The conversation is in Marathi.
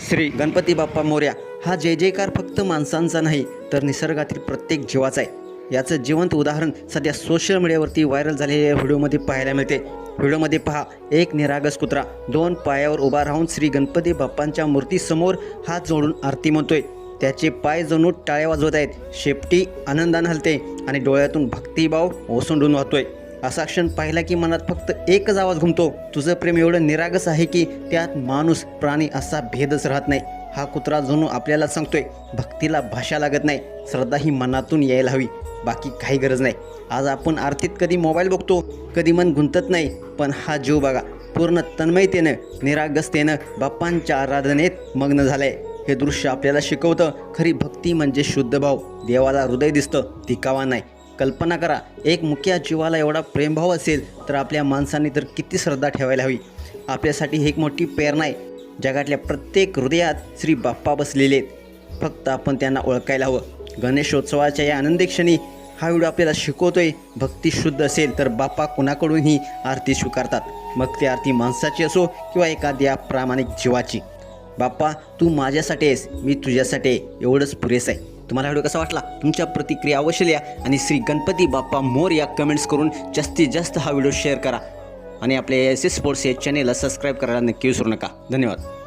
श्री गणपती बाप्पा मोर्या हा जय जयकार फक्त माणसांचा नाही तर निसर्गातील प्रत्येक जीवाचा आहे. याचं जिवंत उदाहरण सध्या सोशल मीडियावरती व्हायरल झालेल्या व्हिडिओमध्ये पाहायला मिळते. व्हिडिओमध्ये पहा एक निरागस कुत्रा दोन पायावर उभा राहून श्री गणपती बाप्पांच्या मूर्तीसमोर हात जोडून आरती म्हणतोय. त्याचे पाय जणू टाळ्या वाजवत आहेत. शेपटी आनंदानं हलते आणि डोळ्यातून भक्तिभाव ओसंडून वाहतोय. असा क्षण पाहिला की मनात फक्त एकच आवाज घुमतो. तुझं प्रेम एवढं निरागस आहे की त्यात माणूस प्राणी असा भेदच राहत नाही. हा कुत्रा जणू आपल्याला सांगतोय भक्तीला भाषा लागत नाही. श्रद्धा ही मनातून यायला हवी. बाकी काही गरज नाही. आज आपण आरतीत कधी मोबाईल बघतो कधी मन गुंतत नाही पण हा जीव बघा. पूर्ण तन्मयतेनं निरागसतेनं बाप्पांच्या आराधनेत मग्न झालंय. हे दृश्य आपल्याला शिकवतं खरी भक्ती म्हणजे शुद्ध भाव. देवाला हृदय दिसतं तिकावा नाही. कल्पना करा एक मुख्या जीवाला एवढा प्रेमभाव असेल तर आपल्या माणसाने तर किती श्रद्धा ठेवायला हवी. आपल्यासाठी ही एक मोठी प्रेरणा आहे. जगातल्या प्रत्येक हृदयात श्री बाप्पा बसलेले आहेत. फक्त आपण त्यांना ओळखायला हवं. गणेशोत्सवाच्या या आनंदी क्षणी हा व्हिडिओ आपल्याला शिकवतोय. भक्ती शुद्ध असेल तर बाप्पा कुणाकडूनही आरती स्वीकारतात. मग ती आरती माणसाची असो किंवा एखाद्या प्रामाणिक जीवाची. बाप्पा तू माझ्यासाठी आहेस. मी तुझ्यासाठी आहे एवढंच पुरेसं आहे. तुम्हाला व्हिडिओ कसा वाटला? तुमच्या प्रतिक्रिया अवश्य लिहा आणि श्री गणपती बाप्पा मोर या कमेंट्स करून जास्तीत जास्त हा व्हिडिओ शेअर करा. आणि आपल्या एस एस स्पोर्ट्स या चॅनेलला सबस्क्राईब करायला नक्की विसरू नका. धन्यवाद.